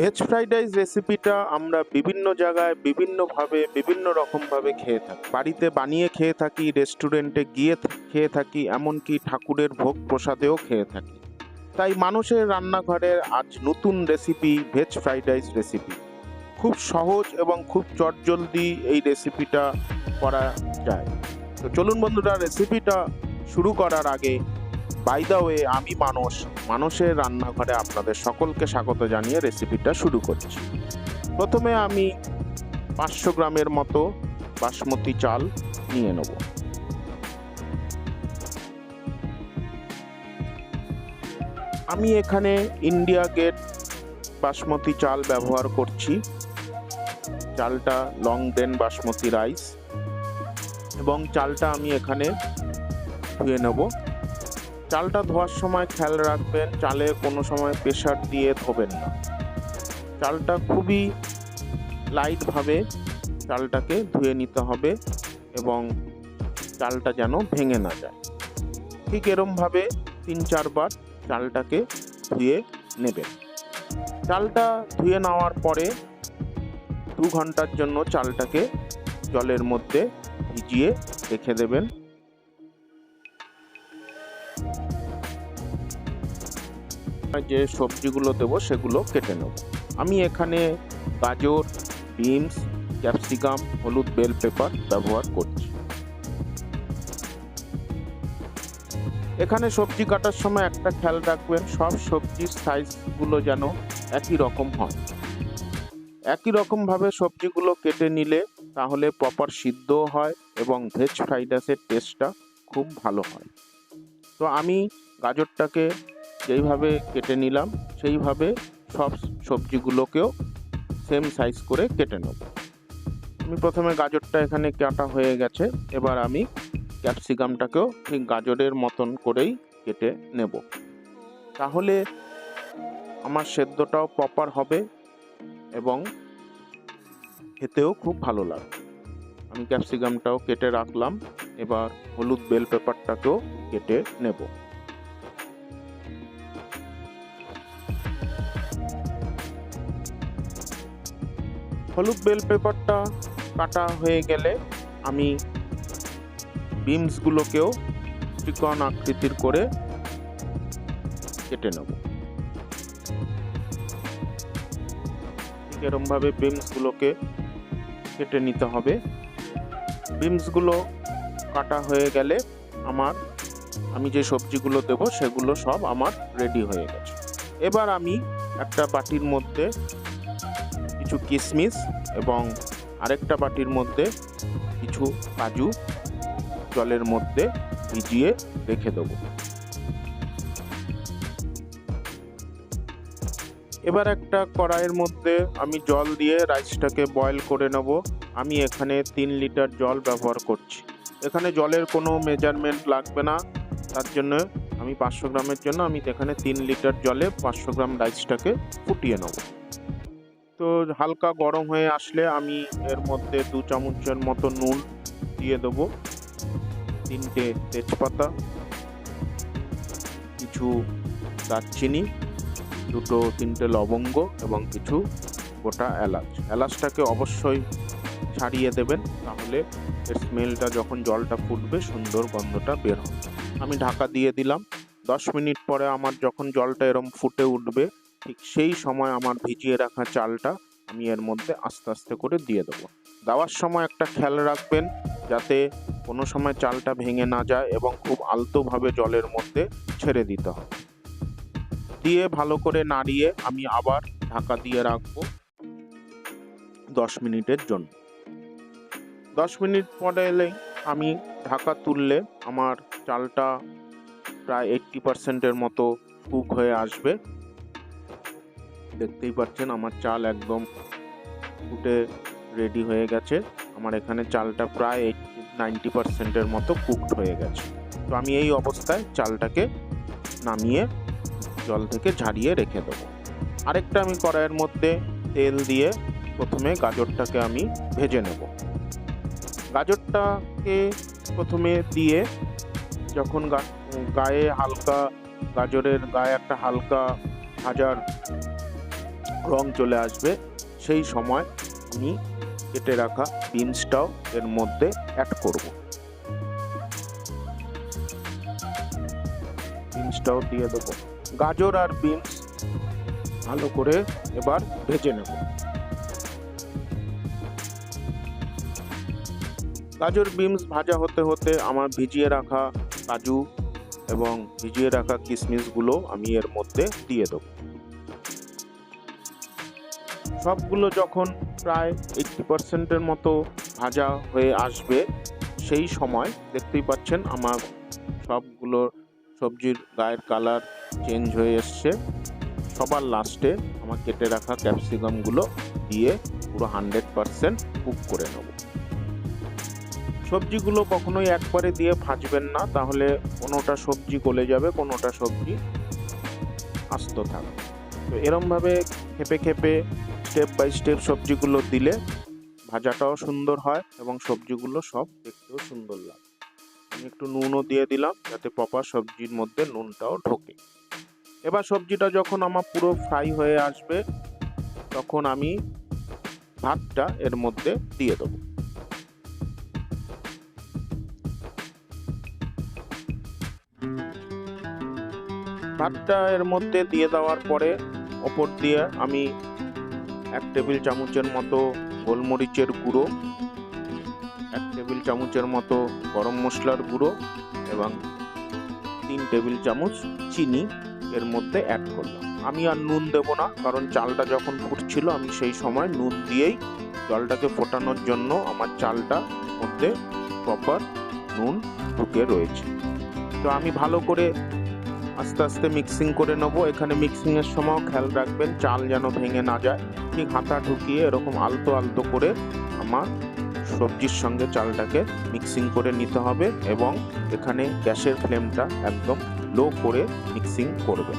Veg fried rice রেসিপিটা আমরা বিভিন্ন জায়গায় বিভিন্নভাবে বিভিন্ন রকমভাবে খেয়ে থাকি। বাড়িতে বানিয়ে খেয়ে থাকি রেস্টুরেন্টে গিয়ে খেয়ে থাকি, এমনকি ঠাকুরের ভোগ প্রসাদেও খেয়ে থাকি। তাই মানুষের রান্নাঘরের আজ নতুন recipe veg fried rice recipe খুব সহজ এবং খুব চটজলদি এই রেসিপিটা করা যায়। তো চলুন বন্ধুরা রেসিপিটা শুরু করার আগে বাই দ্য ওয়ে আমি মানুষ মানুষের রান্নাঘরে আপনাদের সকলকে স্বাগত জানিয়ে রেসিপিটা শুরু করছি। প্রথমে আমি পাঁচশো গ্রামের মতো বাসমতি চাল নিয়ে নেব। আমি এখানে ইন্ডিয়া গেট বাসমতি চাল ব্যবহার করছি। চালটা লং ডেন বাসমতি রাইস এবং চালটা আমি এখানে ধুয়ে নেব। চালটা ধোয়ার সময় খেয়াল রাখবেন, চালে কোনো সময় প্রেশার দিয়ে ধোবেন না। চালটা খুবই লাইটভাবে চালটাকে ধুয়ে নিতে হবে এবং চালটা যেন ভেঙে না যায়। ঠিক এরমভাবে তিন চারবার চালটাকে ধুয়ে নেবেন। চালটা ধুয়ে নেওয়ার পরে দু ঘণ্টার জন্য চালটাকে জলের মধ্যে ভিজিয়ে রেখে দেবেন। যে সবজিগুলো দেবো সেগুলো কেটে নেব। আমি এখানে গাজর, বিনস, ক্যাপসিকাম, হলুদ বেল পেপার ব্যবহার করছি। এখানে সবজি কাটার সময় একটা খেয়াল রাখবেন, সব সবজির সাইজগুলো যেন একই রকম হয়। একই রকমভাবে সবজিগুলো কেটে নিলে তাহলে প্রপার সিদ্ধও হয় এবং ভেজ ফ্রাইড রাইসের টেস্টটা খুব ভালো হয়। তো আমি গাজরটাকে যেইভাবে কেটে নিলাম, সেইভাবে সব সবজিগুলোকেও সেম সাইজ করে কেটে নেব। আমি প্রথমে গাজরটা এখানে কাটা হয়ে গেছে, এবার আমি ক্যাপসিকামটাকেও ঠিক গাজরের মতন করেই কেটে নেব। তাহলে আমার সেদ্ধটাও প্রপার হবে এবং খেতেও খুব ভালো লাগবে। আমি ক্যাপসিকামটাও কেটে রাখলাম, এবার হলুদ বেল পেপারটাকেও কেটে নেব। হলুদ বেল পেপারটা কাটা হয়ে গেলে আমি বিমসগুলোকেও চিকন আকৃতির করে কেটে নেব। ঠিক এরমভাবে বিমসগুলোকে কেটে নিতে হবে। বিমসগুলো কাটা হয়ে গেলে আমার, আমি যে সবজিগুলো দেবো সেগুলো সব আমার রেডি হয়ে গেছে। এবার আমি একটা বাটির মধ্যে কিছু কিশমিশ এবং আরেকটা বাটির মধ্যে কিছু কাজু জলের মধ্যে ভিজিয়ে রেখে দেবো। এবার একটা কড়াইয়ের মধ্যে আমি জল দিয়ে রাইসটাকে বয়েল করে নেব। আমি এখানে তিন লিটার জল ব্যবহার করছি। এখানে জলের কোনো মেজারমেন্ট লাগবে না। তার জন্য আমি পাঁচশো গ্রামের জন্য আমি এখানে তিন লিটার জলে পাঁচশো গ্রাম রাইসটাকে ফুটিয়ে নেব। তো হালকা গরম হয়ে আসলে আমি এর মধ্যে দু চামচের মতো নুন দিয়ে দেবো, তিনটে তেজপাতা, কিছু দারচিনি, দুটো তিনটে লবঙ্গ এবং কিছু গোটা এলাচ। এলাচটাকে অবশ্যই ছাড়িয়ে দেবেন, তাহলে এর স্মেলটা যখন জলটা ফুটবে সুন্দর গন্ধটা বের হবে। আমি ঢাকা দিয়ে দিলাম। দশ মিনিট পরে আমার যখন জলটা এরম ফুটে উঠবে ঠিক সেই সময় আমার ভিজিয়ে রাখা চালটা আমি এর মধ্যে আস্তে আস্তে করে দিয়ে দেবো। দেওয়ার সময় একটা খেয়াল রাখবেন যাতে কোনো সময় চালটা ভেঙে না যায় এবং খুব আলতোভাবে জলের মধ্যে ছেড়ে দিতে হবে দিয়ে ভালো করে নাড়িয়ে আমি আবার ঢাকা দিয়ে রাখব দশ মিনিটের জন্য। দশ মিনিট পরে এলে আমি ঢাকা তুললে আমার চালটা প্রায় এইট্টি পার্সেন্টের মতো কুক হয়ে আসবে। দেখতেই পাচ্ছেন আমার চাল একদম ফুটে রেডি হয়ে গেছে। আমার এখানে চালটা প্রায় নাইনটি পার্সেন্টের মতো কুকড হয়ে গেছে। তো আমি এই অবস্থায় চালটাকে নামিয়ে জল থেকে ঝারিয়ে রেখে দেবো। আরেকটা আমি কড়াইয়ের মধ্যে তেল দিয়ে প্রথমে গাজরটাকে আমি ভেজে নেব। গাজরটাকে প্রথমে দিয়ে যখন গায়ে হালকা গাজরের গায়ে একটা হালকা ভাজার রং চলে আসবে, সেই সময় আমি কেটে রাখা বিনসটাও এর মধ্যে অ্যাড করব। বিনসটাও দিয়ে দেবো। গাজর আর বিনস ভালো করে এবার ভেজে নেব। গাজর, বিনস ভাজা হতে হতে আমার ভিজিয়ে রাখা কাজু এবং ভিজিয়ে রাখা কিশমিশগুলো আমি এর মধ্যে দিয়ে দেবো। সবগুলো যখন প্রায় এইটটি পার্সেন্টের মতো ভাজা হয়ে আসবে, সেই সময় দেখতেই পাচ্ছেন আমার সবগুলো সবজির গায়ের কালার চেঞ্জ হয়ে এসছে। সবার লাস্টে আমার কেটে রাখা ক্যাপসিকামগুলো দিয়ে পুরো হান্ড্রেড পারসেন্ট কুক করে নেব। সবজিগুলো কখনোই একবারে দিয়ে ভাজবেন না, তাহলে কোনোটা সবজি গলে যাবে, কোনোটা সবজি আস্ত থাকবে। তো এরমভাবে খেপে খেপে স্টেপ বাই স্টেপ সবজিগুলো দিলে ভাজাটাও সুন্দর হয় এবং সবজিগুলো সব দেখতেও সুন্দর লাগে। আমি একটু নুনও দিয়ে দিলাম যাতে প্রপার সবজির মধ্যে নুনটাও ঢোকে। এবার সবজিটা যখন আমার পুরো ফ্রাই হয়ে আসবে, তখন আমি ভাতটা এর মধ্যে দিয়ে দেবো। ভাতটা এর মধ্যে দিয়ে দেওয়ার পরে ওপর দিয়ে আমি এক টেবিল চামচের মতো গোলমরিচের গুঁড়ো, এক টেবিল চামচের মতো গরম মশলার গুঁড়ো এবং তিন টেবিল চামচ চিনি এর মধ্যে অ্যাড করলাম। আমি আর নুন দেব না, কারণ চালটা যখন ফুটছিল আমি সেই সময় নুন দিয়েই জলটাকে ফোটানোর জন্য আমার চালটা মধ্যে প্রপার নুন ঢুকে রয়েছে। তো আমি ভালো করে আস্তে আস্তে মিক্সিং করে নেব। এখানে মিক্সিংয়ের সময় খেয়াল রাখবেন, চাল যেন ভেঙে না যায়। ঠিক হাতা ঢুকিয়ে এরকম আলতো আলতো করে আমার সবজির সঙ্গে চালটাকে মিক্সিং করে নিতে হবে এবং এখানে গ্যাসের ফ্লেমটা একদম লো করে মিক্সিং করবে।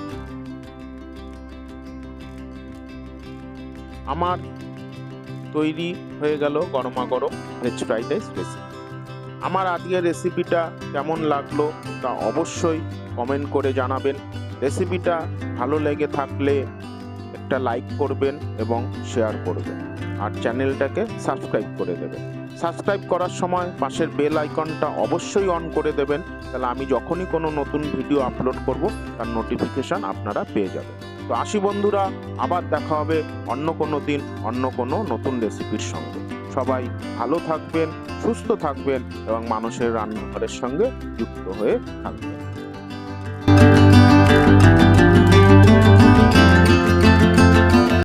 আমার তৈরি হয়ে গেল গরমা গরম ভেজ ফ্রাইড রাইস রেসিপি আমার আজকের রেসিপিটা কেমন লাগল তা অবশ্যই কমেন্ট করে জানাবেন। রেসিপিটা ভালো লেগে থাকলে একটা লাইক করবেন এবং শেয়ার করবেন। আর চ্যানেলটাকে সাবস্ক্রাইব করে দেবেন। সাবস্ক্রাইব করার সময় পাশের বেল আইকনটা অবশ্যই অন করে দেবেন। তাহলে আমি যখনই কোনো নতুন ভিডিও আপলোড করব, তার নোটিফিকেশান আপনারা পেয়ে যাবেন। তো আসি বন্ধুরা, আবার দেখা হবে অন্য কোনো দিন, অন্য কোনো নতুন রেসিপির সঙ্গে। সবাই ভালো থাকবেন, সুস্থ থাকবেন এবং মানুষের রান্নাঘরের সঙ্গে যুক্ত হয়ে থাকবেন।